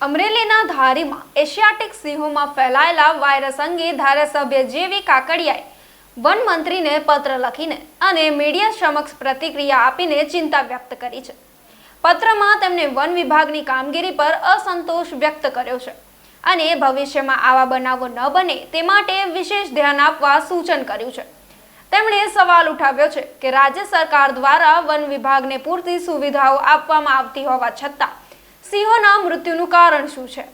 અમરેલીના ધારીમાં એશિયાટિક સિંહોમાં ફેલાયેલા વાયરસ અંગે ધારાસભ્ય જેવી કાકડિયાએ વન મંત્રીને પત્ર લખીને અને મીડિયા સમક્ષ પ્રતિક્રિયા આપીને ચિંતા વ્યક્ત કરી છે. પત્રમાં તેમણે વન વિભાગની કામગીરી પર અસંતોષ વ્યક્ત કર્યો છે અને ભવિષ્યમાં આવા બનાવો ન બને તે માટે વિશેષ ધ્યાન આપવા સૂચન કર્યું છે. તેમણે સવાલ ઉઠાવ્યો છે કે રાજ્ય સરકાર દ્વારા વન વિભાગને પૂરતી સુવિધાઓ આપવામાં આવતી હોવા છતાં સિંહોના મૃત્યુનું કારણ શું છે?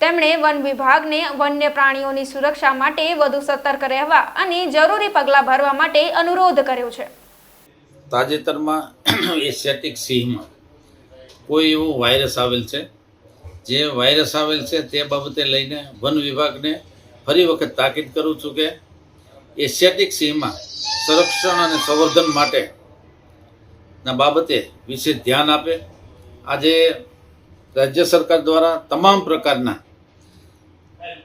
તેમણે વન વિભાગને વન્ય પ્રાણીઓની સુરક્ષા માટે વધુ સતર્ક રહેવા અને જરૂરી પગલાં ભરવા માટે અનુરોધ કર્યો છે. તાજેતરમાં એશિયાટિક સિંહમાં કોઈ એવો વાયરસ આવેલ છે? જે વાયરસ આવેલ છે તે બાબતે લઈને વન વિભાગને ફરી વખત તાકીદ કરું છું કે એશિયાટિક સિંહમાં સંરક્ષણ અને સંવર્ધન માટે ના બાબતે વિશેષ ધ્યાન આપે. આજે રાજ્ય સરકાર દ્વારા તમામ પ્રકારના,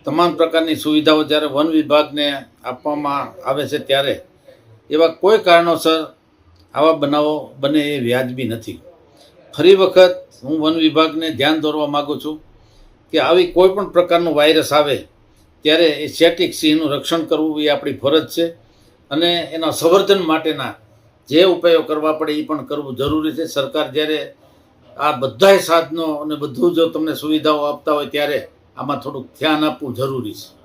તમામ પ્રકારની સુવિધાઓ જ્યારે વન વિભાગને આપવામાં આવે છે ત્યારે, એવા કોઈ કારણોસર આવા બનાવો બને એ વ્યાજબી નથી. ફરી વખત હું વન વિભાગને ધ્યાન દોરવા માગું છું કે આવી કોઈ પણ પ્રકારનો વાયરસ આવે, ત્યારે એ સેટિક સિંહનું રક્ષણ કરવું એ આપણી ફરજ છે અને એના સંવર્ધન માટેના જે ઉપાયો કરવા પડે એ પણ કરવું જરૂરી છે. સરકાર જ્યારે આ બધાય સાધનો અને બધું જો તમને સુવિધાઓ આપતા હોય ત્યારે આમાં થોડુંક ધ્યાન આપવું જરૂરી છે.